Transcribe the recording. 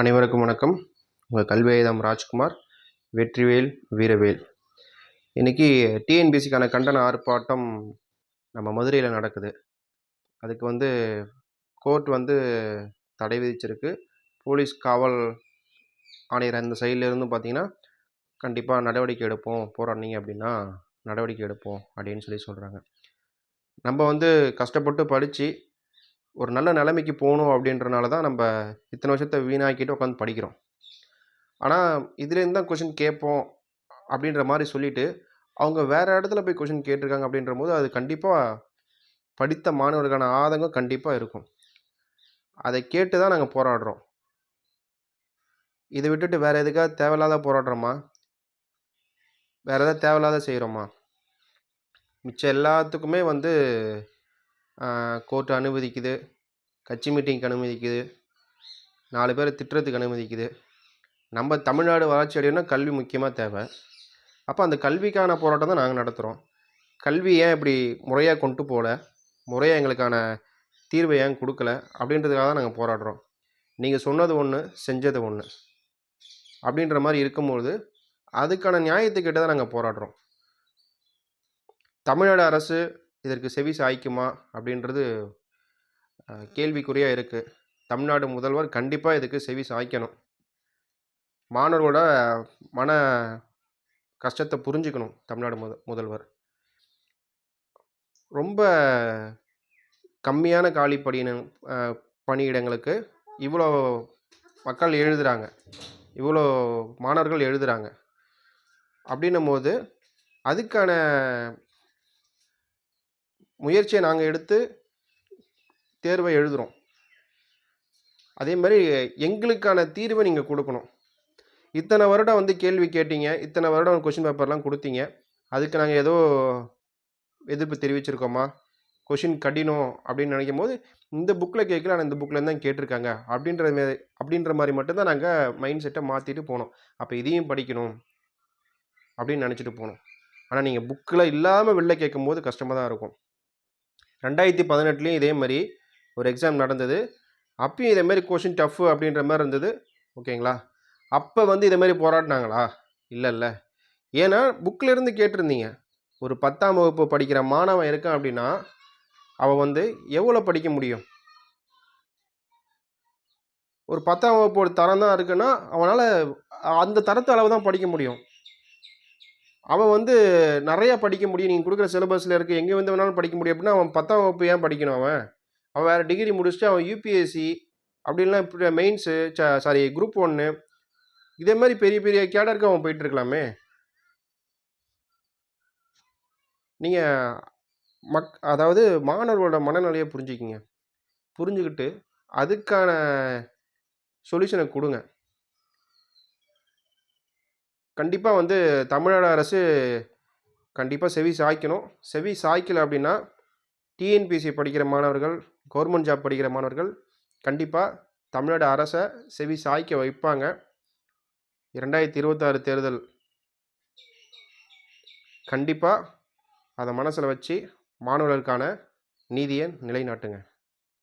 அனைவருக்கும் வணக்கம். உங்கள் கல்வேதம் ராஜ்குமார் வெற்றிவேல் வீரவேல். இன்றைக்கி டிஎன்பிசிக்கான கண்டன ஆர்ப்பாட்டம் நம்ம மதுரையில் நடக்குது. அதுக்கு வந்து கோர்ட் வந்து தடை விதிச்சிருக்கு. போலீஸ் காவல் ஆணையர் அந்த சைட்லேருந்து பார்த்தீங்கன்னா கண்டிப்பாக நடவடிக்கை எடுப்போம் போராடினீங்க அப்படின்னா நடவடிக்கை எடுப்போம் அப்படின்னு சொல்லி சொல்கிறாங்க நம்ம வந்து கஷ்டப்பட்டு படித்து ஒரு நல்ல நிலைமைக்கு போகணும் அப்படின்றனால தான் நம்ம இத்தனை வருஷத்தை வீணாக்கிட்டு உட்காந்து படிக்கிறோம். ஆனால் இதுலேருந்து தான் கொஷின் கேட்போம் அப்படின்ற மாதிரி சொல்லிவிட்டு அவங்க வேறு இடத்துல போய் கொஷின் கேட்டிருக்காங்க அப்படின்ற போது அது கண்டிப்பாக படித்த மாணவர்களுக்கான ஆதங்கம் கண்டிப்பாக இருக்கும். அதை கேட்டு தான் நாங்கள் போராடுறோம். இதை விட்டுட்டு வேறு எதுக்காக தேவையில்லாத போராடுறோமா? வேறு எதாவது தேவையில்லாத செய்கிறோமா மிச்சம் எல்லாத்துக்குமே வந்து கோர்ட் அனுமதிக்குது. கட்சி மீட்டிங்க்கு அனுமதிக்குது. நாலு பேரை திட்டுறதுக்கு அனுமதிக்குது. நம்ம தமிழ்நாடு வளர்ச்சி அடையணும்னா கல்வி முக்கியமாக தேவை. அப்போ அந்த கல்விக்கான போராட்டம் தான் நாங்கள் நடத்துகிறோம் கல்வி ஏன் இப்படி முறையாக கொண்டு போகல? முறையாக எங்களுக்கான தீர்வை ஏன் கொடுக்கல? அப்படின்றதுக்காக தான் நாங்கள் போராடுறோம். நீங்கள் சொன்னது ஒன்று செஞ்சது ஒன்று அப்படின்ற மாதிரி இருக்கும்பொழுது அதுக்கான நியாயத்துக்கிட்ட தான் நாங்கள் போராடுறோம். தமிழ்நாடு அரசு இதற்கு செவி சாய்க்குமா? அப்படின்றது கேள்விக்குறியாக இருக்குது தமிழ்நாடு முதல்வர் கண்டிப்பாக இதுக்கு செவி சாய்க்கணும். மாணவர்களோட மன கஷ்டத்தை புரிஞ்சுக்கணும் தமிழ்நாடு முத முதல்வர். ரொம்ப கம்மியான காலி பணியின பணியிடங்களுக்கு இவ்வளோ மக்கள் எழுதுகிறாங்க இவ்வளோ மாணவர்கள் எழுதுகிறாங்க அப்படின்னும் போது அதுக்கான முயற்சியை நாங்கள் எடுத்து தேர்வை எழுதுகிறோம் அதே மாதிரி எங்களுக்கான தீர்வை நீங்கள் கொடுக்கணும். இத்தனை வருடம் வந்து கேள்வி கேட்டீங்க. இத்தனை வருடம் கொஷின் பேப்பர்லாம் கொடுத்தீங்க. அதுக்கு நாங்கள் ஏதோ எதிர்ப்பு தெரிவிச்சிருக்கோமா? கொஷின் கடினம் அப்படின்னு நினைக்கும் போது இந்த புக்கில் கேட்கல ஆனால் இந்த புக்கில் தான் கேட்டிருக்காங்க. அப்படின்ற மாரி அப்படின்ற மாதிரி மட்டும்தான் நாங்கள் மைண்ட் செட்டை மாற்றிட்டு போனோம். அப்போ இதையும் படிக்கணும் அப்படின்னு நினச்சிட்டு போனோம். ஆனால் நீங்கள் புக்கில் இல்லாமல் வெளில கேட்கும் போது கஷ்டமாக தான் இருக்கும். ரெண்டாயிரத்தி பதினெட்டுலேயும் இதே மாதிரி ஒரு எக்ஸாம் நடந்தது. அப்பயும் இதே மாதிரி கொஷின் டஃப்பு அப்படின்ற மாதிரி இருந்தது. ஓகேங்களா? அப்போ வந்து இதே மாதிரி போராடினாங்களா? இல்லை இல்லை. ஏன்னா புக்கில் இருந்து கேட்டிருந்தீங்க. ஒரு பத்தாம் வகுப்பு படிக்கிற மாணவன் இருக்கான் அப்படின்னா அவன் வந்து எவ்வளோ படிக்க முடியும்? ஒரு பத்தாம் வகுப்பு ஒரு தரம் தான் இருக்குன்னா அவனால் அந்த தரத்து அளவு தான் படிக்க முடியும். அவன் வந்து நிறையா படிக்க முடியும். நீங்கள் கொடுக்குற சிலபஸில் இருக்குது எங்கே வந்து வேணாலும் படிக்க முடியும் அப்படின்னா அவன் பத்தாம் வகுப்பு ஏன் படிக்கணும் அவன்? அவன் வேறு டிகிரி முடிச்சுட்டு அவன் யூபிஎஸ்சி அப்படின்லாம் இப்படி மெயின்ஸு சாரி குரூப் ஒன்று இதே மாதிரி பெரிய பெரிய கேடருக்கு அவன் போயிட்டுருக்கலாமே நீங்கள் மக் அதாவது மாணவர்களோட மனநிலையை புரிஞ்சுக்கிங்க. புரிஞ்சுக்கிட்டு அதுக்கான சொல்யூஷனை கொடுங்க. கண்டிப்பாக வந்து தமிழ்நாடு அரசு கண்டிப்பாக செவி சாய்க்கணும். செவி சாய்க்கலை அப்படின்னா டிஎன்பிசி படிக்கிற மாணவர்கள் கவர்மெண்ட் ஜாப் படிக்கிற மாணவர்கள் கண்டிப்பாக தமிழ்நாடு அரசை செவி சாய்க்க வைப்பாங்க. இரண்டாயிரத்தி இருபத்தாறு தேர்தல் கண்டிப்பாக அதை மனசில் வச்சு மாணவர்களுக்கான நீதியை நிலைநாட்டுங்க.